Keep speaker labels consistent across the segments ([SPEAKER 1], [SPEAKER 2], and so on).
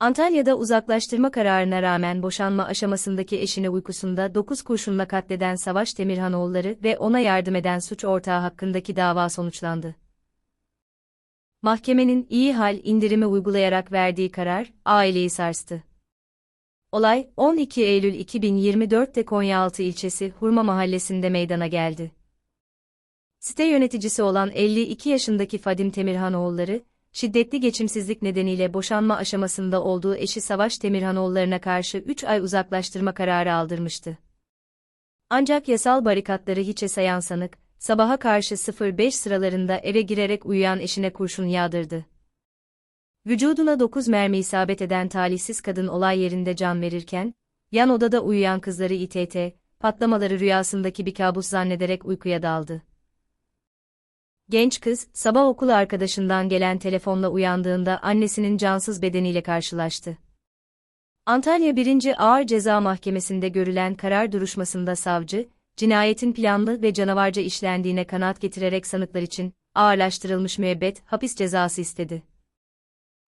[SPEAKER 1] Antalya'da uzaklaştırma kararına rağmen boşanma aşamasındaki eşini uykusunda 9 kurşunla katleden Savaş Demirhanoğulları ve ona yardım eden suç ortağı hakkındaki dava sonuçlandı. Mahkemenin iyi hal indirimi uygulayarak verdiği karar, aileyi sarstı. Olay, 12 Eylül 2024'te Konyaaltı ilçesi Hurma mahallesinde meydana geldi. Site yöneticisi olan 52 yaşındaki Fadim Temirhanoğulları, şiddetli geçimsizlik nedeniyle boşanma aşamasında olduğu eşi Savaş Temirhanoğullarına karşı 3 ay uzaklaştırma kararı aldırmıştı. Ancak yasal barikatları hiçe sayan sanık, sabaha karşı 05 sıralarında eve girerek uyuyan eşine kurşun yağdırdı. Vücuduna 9 mermi isabet eden talihsiz kadın olay yerinde can verirken, yan odada uyuyan kızları İTT, patlamaları rüyasındaki bir kabus zannederek uykuya daldı. Genç kız, sabah okul arkadaşından gelen telefonla uyandığında annesinin cansız bedeniyle karşılaştı. Antalya 1. Ağır Ceza Mahkemesi'nde görülen karar duruşmasında savcı, cinayetin planlı ve canavarca işlendiğine kanaat getirerek sanıklar için ağırlaştırılmış müebbet hapis cezası istedi.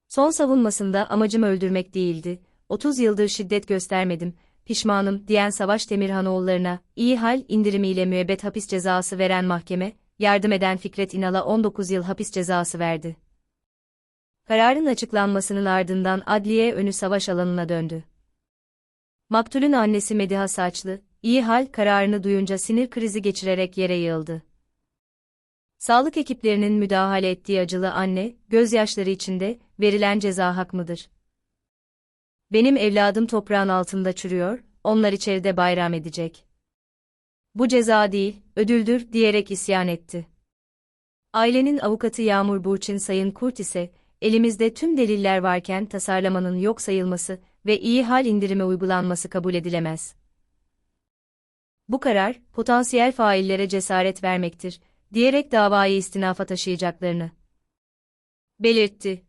[SPEAKER 1] Son savunmasında amacım öldürmek değildi, 30 yıldır şiddet göstermedim, pişmanım diyen Savaş Demirhanoğullarına iyi hal indirimiyle müebbet hapis cezası veren mahkeme, yardım eden Fikret İnal'a 19 yıl hapis cezası verdi. Kararın açıklanmasının ardından adliye önü savaş alanına döndü. Maktulün annesi Mediha Saçlı, iyi hal kararını duyunca sinir krizi geçirerek yere yığıldı. Sağlık ekiplerinin müdahale ettiği acılı anne, gözyaşları içinde, verilen ceza hak mıdır? Benim evladım toprağın altında çürüyor, onlar içeride bayram edecek. Bu ceza değil, ödüldür diyerek isyan etti. Ailenin avukatı Yağmur Burçin Sayın Kurt ise, elimizde tüm deliller varken tasarlamanın yok sayılması ve iyi hal indirime uygulanması kabul edilemez. Bu karar, potansiyel faillere cesaret vermektir, diyerek davayı istinafa taşıyacaklarını belirtti.